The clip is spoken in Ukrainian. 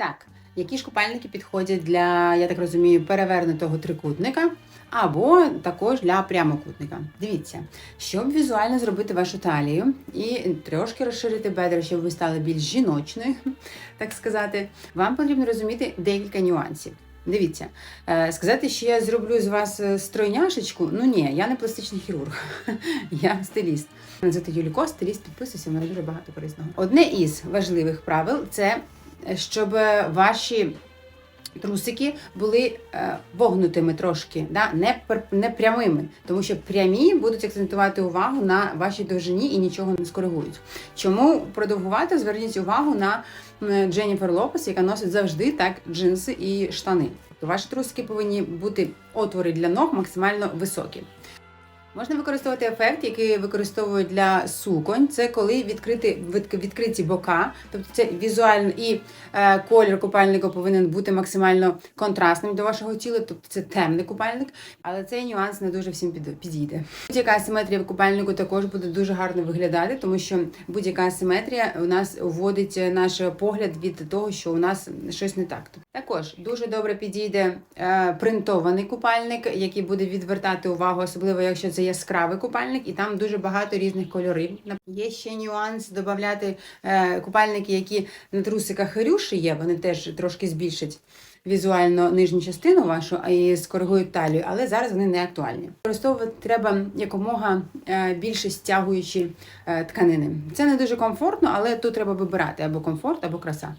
Так, які ж купальники підходять для, я так розумію, перевернутого трикутника або також для прямокутника. Дивіться, щоб візуально зробити вашу талію і трошки розширити бедра, щоб ви стали більш жіночною, так сказати, вам потрібно розуміти декілька нюансів. Дивіться, е, сказати, що я зроблю з вас е, стройняшечку, ну ні, я не пластичний хірург, я стиліст. Мене звати Юлі стиліст, підписуйся, в мене дуже багато корисного. Одне із важливих правил це щоб е, ваші трусики були е, вогнутими трошки, да? не, не прямими, тому що прямі будуть акцентувати увагу на вашій довжині і нічого не скоригують. Чому продовгувати? Зверніть увагу на Дженніфер Лопес, яка носить завжди так джинси і штани. Ваші трусики повинні бути отвори для ног максимально високі. Можна використовувати ефект, який використовують для суконь. Це коли відкриті, від- відкриті бока, тобто це візуально і е, колір купальника повинен бути максимально контрастним до вашого тіла, тобто це темний купальник, але цей нюанс не дуже всім під- підійде. Будь-яка асиметрія в купальнику також буде дуже гарно виглядати, тому що будь-яка асиметрія у нас вводить наш погляд від того, що у нас щось не так. Також дуже добре підійде е, принтований купальник, який буде відвертати увагу, особливо якщо це яскравий купальник, і там дуже багато різних кольорів. Є ще нюанс додати е, купальники, які на трусиках рюші є, вони теж трошки збільшать візуально нижню частину вашу і скоригують талію, але зараз вони не актуальні. Використовувати треба якомога е, більше стягуючі е, тканини. Це не дуже комфортно, але тут треба вибирати або комфорт, або краса.